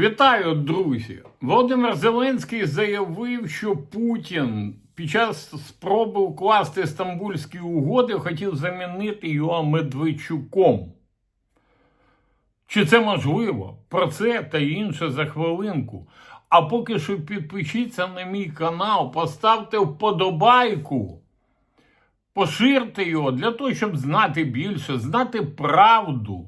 Вітаю, друзі! Володимир Зеленський заявив, що Путін під час спроби укласти стамбульські угоди хотів замінити його Медведчуком. Чи це можливо? Про це та інше за хвилинку. А поки що підпишіться на мій канал, поставте вподобайку, поширте його для того, щоб знати більше, знати правду.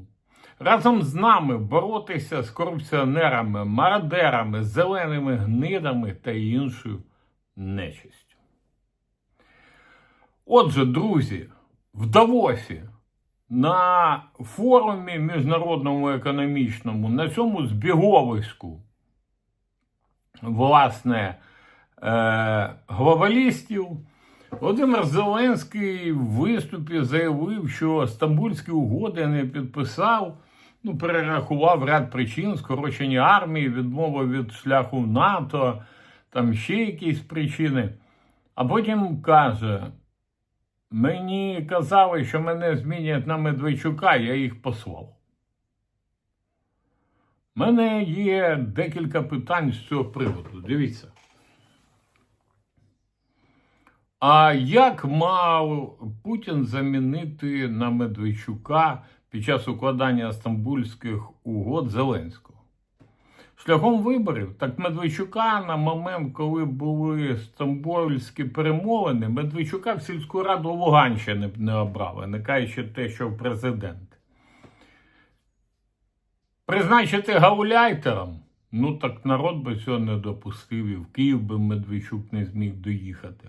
Разом з нами боротися з корупціонерами, мародерами, зеленими гнидами та іншою нечистю. Отже, друзі, в Давосі на форумі міжнародному економічному, на цьому збіговиську, власне, е, глобалістів, Володимир Зеленський в виступі заявив, що Стамбульські угоди не підписав, ну, перерахував ряд причин, скорочення армії, відмова від шляху НАТО, там ще якісь причини. А потім каже: мені казали, що мене змінять на Медведчука, я їх послав. У мене є декілька питань з цього приводу. Дивіться. А як мав Путін замінити на Медведчука під час укладання стамбульських угод Зеленського? Шляхом виборів, так Медведчука на момент, коли були стамбульські перемовини, Медведчука в сільську раду Луганщини не обрали, не кажучи те, що президент. Призначити гауляйтером, ну так народ би цього не допустив, і в Київ би Медведчук не зміг доїхати.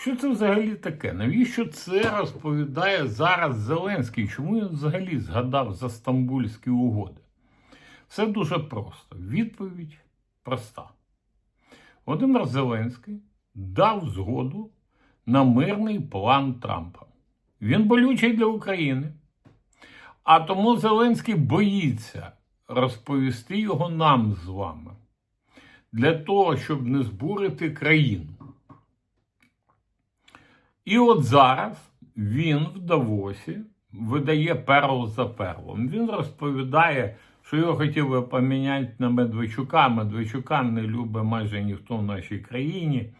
Що це взагалі таке? Навіщо це розповідає зараз Зеленський? Чому він взагалі згадав за стамбульські угоди? Все дуже просто. Відповідь проста. Володимир Зеленський дав згоду на мирний план Трампа. Він болючий для України. А тому Зеленський боїться розповісти його нам з вами для того, щоб не збурити країну. І от зараз він в Давосі видає перл за перлом. Він розповідає, що його хотіли поміняти на Медведчука. Медведчука не любить майже ніхто в нашій країні.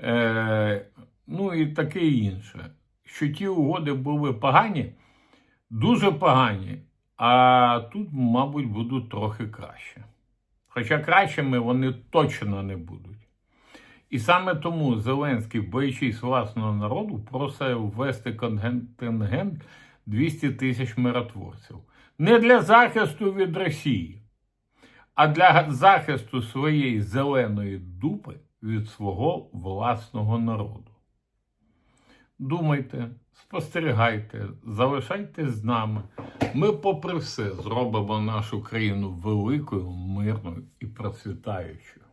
Е, ну і таке інше. Що ті угоди були погані, дуже погані. А тут, мабуть, будуть трохи краще. Хоча кращими вони точно не будуть. І саме тому Зеленський, боячись власного народу, просить ввести контингент 200 тисяч миротворців. Не для захисту від Росії, а для захисту своєї зеленої дупи від свого власного народу. Думайте, спостерігайте, залишайтесь з нами. Ми, попри все, зробимо нашу країну великою, мирною і процвітаючою.